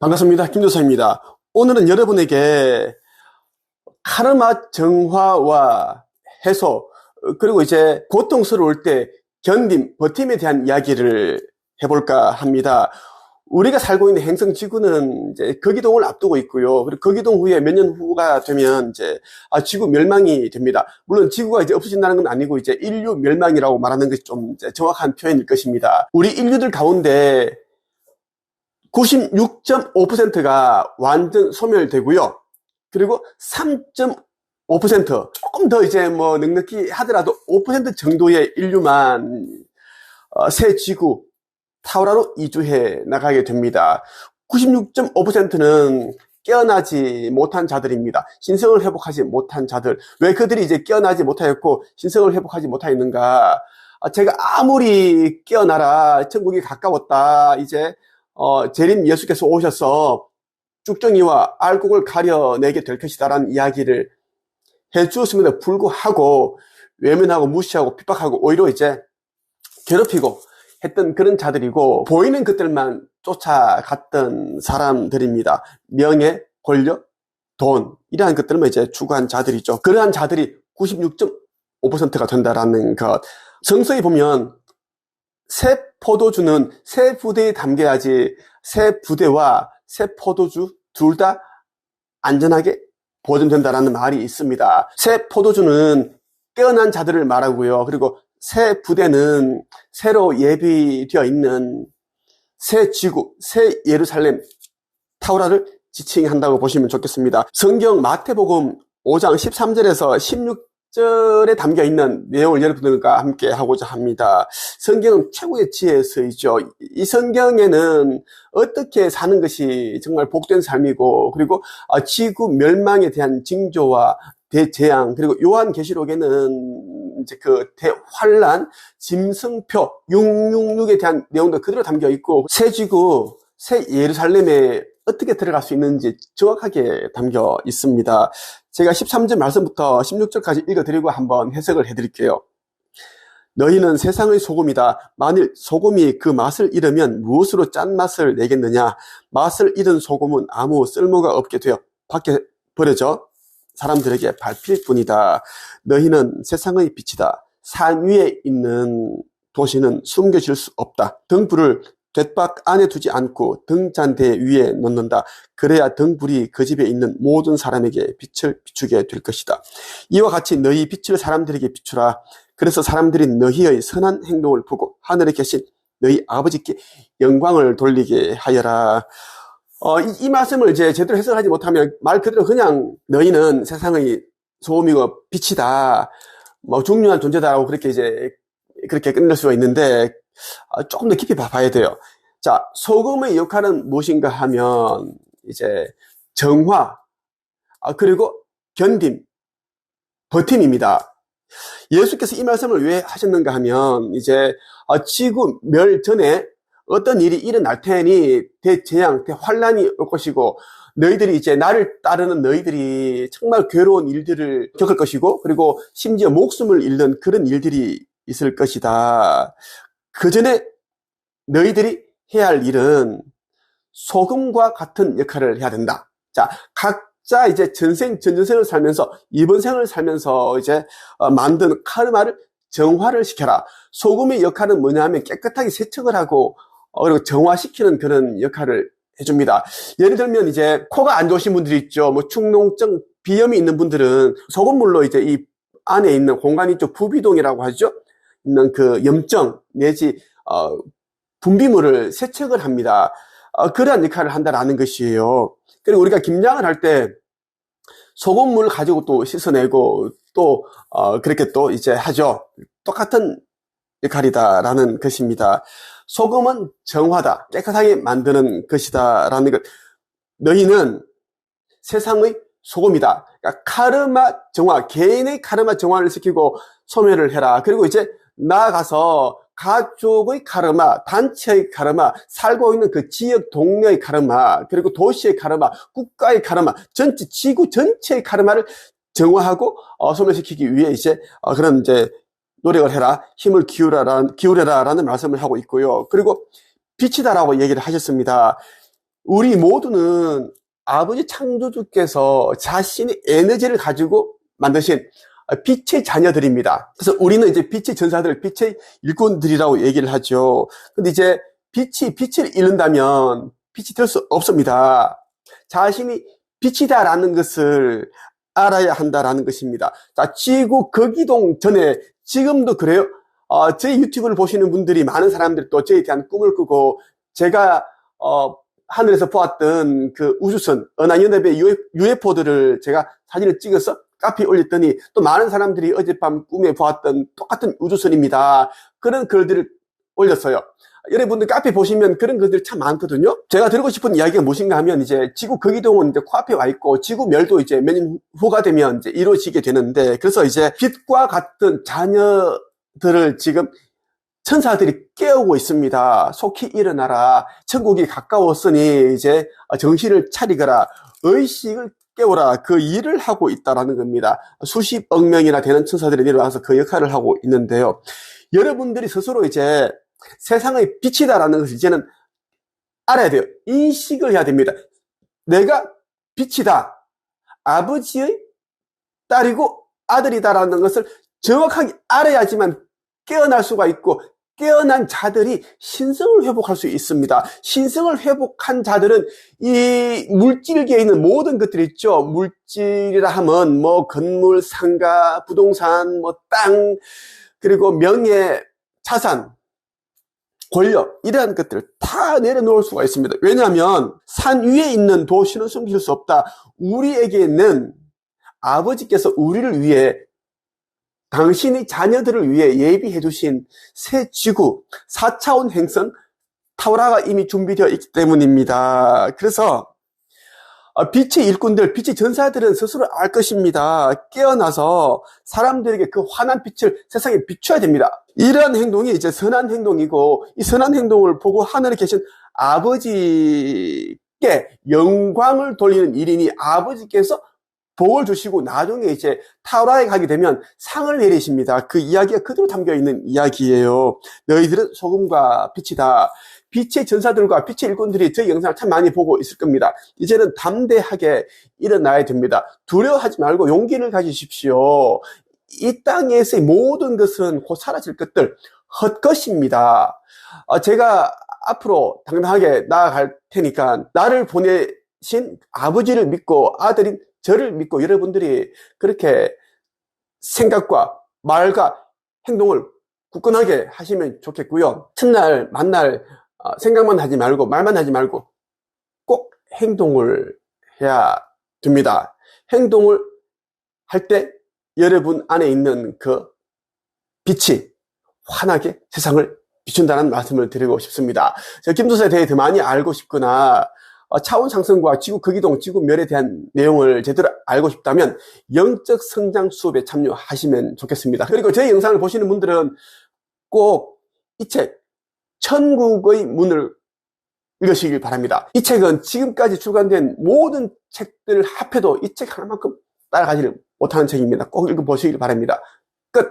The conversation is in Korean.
반갑습니다. 김조사입니다. 오늘은 여러분에게 카르마 정화와 해소, 그리고 이제 고통스러울 때 견딤, 버팀에 대한 이야기를 해볼까 합니다. 우리가 살고 있는 행성 지구는 이제 거기동을 앞두고 있고요. 그리고 거기동 후에 몇 년 후가 되면 이제 아, 지구 멸망이 됩니다. 물론 지구가 이제 없어진다는 건 아니고 이제 인류 멸망이라고 말하는 것이 좀 정확한 표현일 것입니다. 우리 인류들 가운데 96.5%가 완전 소멸되고요. 그리고 3.5% 조금 더 이제 뭐 넉넉히 하더라도 5% 정도의 인류만 어, 새 지구 타우라로 이주해 나가게 됩니다. 96.5%는 깨어나지 못한 자들입니다. 신성을 회복하지 못한 자들. 왜 그들이 이제 깨어나지 못하였고 신성을 회복하지 못하였는가? 아, 제가 아무리 깨어나라 천국이 가까웠다 이제 어, 재림 예수께서 오셔서 쭉정이와 알곡을 가려내게 될 것이다라는 이야기를 해 주었음에도 불구하고 외면하고 무시하고 핍박하고 오히려 이제 괴롭히고 했던 그런 자들이고 보이는 것들만 쫓아갔던 사람들입니다. 명예, 권력, 돈 이러한 것들만 이제 추구한 자들이죠. 그러한 자들이 96.5%가 된다라는 것. 성서에 보면 새 포도주는 새 부대에 담겨야지 새 부대와 새 포도주 둘 다 안전하게 보존된다라는 말이 있습니다. 새 포도주는 깨어난 자들을 말하고요. 그리고 새 부대는 새로 예비되어 있는 새 지구, 새 예루살렘 타우라를 지칭한다고 보시면 좋겠습니다. 성경 마태복음 5장 13절에서 16 절에 담겨 있는 내용을 여러분들과 함께 하고자 합니다. 성경은 최고의 지혜의 서이죠. 이 성경에는 어떻게 사는 것이 정말 복된 삶이고 그리고 지구 멸망에 대한 징조와 대재앙 그리고 요한계시록에는 이제 그 대환란, 짐승표, 666에 대한 내용도 그대로 담겨 있고 새 지구, 새 예루살렘에 어떻게 들어갈 수 있는지 정확하게 담겨 있습니다. 제가 13절 말씀부터 16절까지 읽어드리고 한번 해석을 해드릴게요. 너희는 세상의 소금이다. 만일 소금이 그 맛을 잃으면 무엇으로 짠맛을 내겠느냐? 맛을 잃은 소금은 아무 쓸모가 없게 되어 밖에 버려져 사람들에게 밟힐 뿐이다. 너희는 세상의 빛이다. 산 위에 있는 도시는 숨겨질 수 없다. 등불을 돛박 안에 두지 않고 등잔대 위에 놓는다. 그래야 등불이 그 집에 있는 모든 사람에게 빛을 비추게 될 것이다. 이와 같이 너희 빛을 사람들에게 비추라. 그래서 사람들이 너희의 선한 행동을 보고 하늘에 계신 너희 아버지께 영광을 돌리게 하여라. 어, 이, 이, 말씀을 이제 제대로 해석하지 못하면 말 그대로 그냥 너희는 세상의 소음이고 빛이다. 뭐 중요한 존재다라고 그렇게 이제 그렇게 끝낼 수가 있는데 어, 조금 더 깊이 봐야 돼요. 자, 소금의 역할은 무엇인가 하면 이제 정화 아, 그리고 견딤, 버팀입니다. 예수께서 이 말씀을 왜 하셨는가 하면 이제 어, 지구 멸 전에 어떤 일이 일어날 테니 대재앙, 대환란이 올 것이고 너희들이 이제 나를 따르는 너희들이 정말 괴로운 일들을 겪을 것이고 그리고 심지어 목숨을 잃는 그런 일들이 있을 것이다. 그 전에 너희들이 해야 할 일은 소금과 같은 역할을 해야 된다. 자, 각자 이제 전생, 전전생을 살면서 이번 생을 살면서 이제 어, 만든 카르마를 정화를 시켜라. 소금의 역할은 뭐냐 하면 깨끗하게 세척을 하고 어, 그리고 정화시키는 그런 역할을 해줍니다. 예를 들면 이제 코가 안 좋으신 분들이 있죠. 뭐 축농증, 비염이 있는 분들은 소금물로 이제 이 안에 있는 공간이 있죠. 부비동이라고 하죠. 있는 그 염증 내지 어, 분비물을 세척을 합니다. 어, 그러한 역할을 한다라는 것이에요. 그리고 우리가 김장을 할 때 소금물을 가지고 또 씻어내고 또 어, 그렇게 또 이제 하죠. 똑같은 역할이다라는 것입니다. 소금은 정화다. 깨끗하게 만드는 것이다. 라는 것. 너희는 세상의 소금이다. 그러니까 카르마 정화, 개인의 카르마 정화를 시키고 소멸을 해라. 그리고 이제 나아가서 가족의 카르마, 단체의 카르마, 살고 있는 그 지역 동네의 카르마, 그리고 도시의 카르마, 국가의 카르마, 전체 지구 전체의 카르마를 정화하고 어, 소멸시키기 위해 이제 어, 그런 이제 노력을 해라, 힘을 기울여라, 기울여라라는 말씀을 하고 있고요. 그리고 빛이다라고 얘기를 하셨습니다. 우리 모두는 아버지 창조주께서 자신의 에너지를 가지고 만드신 빛의 자녀들입니다. 그래서 우리는 이제 빛의 전사들, 빛의 일꾼들이라고 얘기를 하죠. 근데 이제 빛이 빛을 잃는다면 빛이 될 수 없습니다. 자신이 빛이다라는 것을 알아야 한다라는 것입니다. 자, 지구 거기동 전에 지금도 그래요. 어, 제 유튜브를 보시는 분들이 많은 사람들이 또 저에 대한 꿈을 꾸고 제가 어, 하늘에서 보았던 그 우주선, 은하연합의 UFO들을 제가 사진을 찍어서 카페에 올렸더니 또 많은 사람들이 어젯밤 꿈에 보았던 똑같은 우주선입니다. 그런 글들을 올렸어요. 여러분들 카페 보시면 그런 글들 참 많거든요. 제가 드리고 싶은 이야기가 무엇인가 하면 이제 지구 거기동은 이제 코앞에 와 있고 지구 멸도 이제 몇 년 후가 되면 이제 이루어지게 되는데 그래서 이제 빛과 같은 자녀들을 지금 천사들이 깨우고 있습니다. 속히 일어나라. 천국이 가까웠으니 이제 정신을 차리거라. 의식을 깨우라. 그 일을 하고 있다라는 겁니다. 수십억 명이나 되는 천사들이 내려와서 그 역할을 하고 있는데요. 여러분들이 스스로 이제 세상의 빛이다라는 것을 이제는 알아야 돼요. 인식을 해야 됩니다. 내가 빛이다. 아버지의 딸이고 아들이다라는 것을 정확하게 알아야지만 깨어날 수가 있고 깨어난 자들이 신성을 회복할 수 있습니다. 신성을 회복한 자들은 이 물질계에 있는 모든 것들이 있죠. 물질이라 하면 뭐 건물, 상가, 부동산, 뭐 땅, 그리고 명예, 자산, 권력 이러한 것들을 다 내려놓을 수가 있습니다. 왜냐하면 산 위에 있는 도시는 숨길 수 없다. 우리에게는 아버지께서 우리를 위해 당신의 자녀들을 위해 예비해 주신 새 지구 4차원 행성 타우라가 이미 준비되어 있기 때문입니다. 그래서 어, 빛의 일꾼들, 빛의 전사들은 스스로 알 것입니다. 깨어나서 사람들에게 그 환한 빛을 세상에 비춰야 됩니다. 이러한 행동이 이제 선한 행동이고 이 선한 행동을 보고 하늘에 계신 아버지께 영광을 돌리는 일이니 아버지께서 복을 주시고 나중에 이제 타우라에 가게 되면 상을 내리십니다. 그 이야기가 그대로 담겨 있는 이야기예요. 너희들은 소금과 빛이다. 빛의 전사들과 빛의 일꾼들이 저희 영상을 참 많이 보고 있을 겁니다. 이제는 담대하게 일어나야 됩니다. 두려워하지 말고 용기를 가지십시오. 이 땅에서의 모든 것은 곧 사라질 것들, 헛것입니다. 어, 제가 앞으로 당당하게 나아갈 테니까 나를 보내신 아버지를 믿고 아들인 저를 믿고 여러분들이 그렇게 생각과 말과 행동을 굳건하게 하시면 좋겠고요. 첫날 만날 어, 생각만 하지 말고 말만 하지 말고 꼭 행동을 해야 됩니다. 행동을 할 때 여러분 안에 있는 그 빛이 환하게 세상을 비춘다는 말씀을 드리고 싶습니다. 제가 김도사에 대해 더 많이 알고 싶거나 어, 차원 상승과 지구 극이동, 지구 멸에 대한 내용을 제대로 알고 싶다면 영적 성장 수업에 참여하시면 좋겠습니다. 그리고 제 영상을 보시는 분들은 꼭 이 책, 천국의 문을 읽으시길 바랍니다. 이 책은 지금까지 출간된 모든 책들을 합해도 이 책 하나만큼 따라가지를 못하는 책입니다. 꼭 읽어보시길 바랍니다. 끝!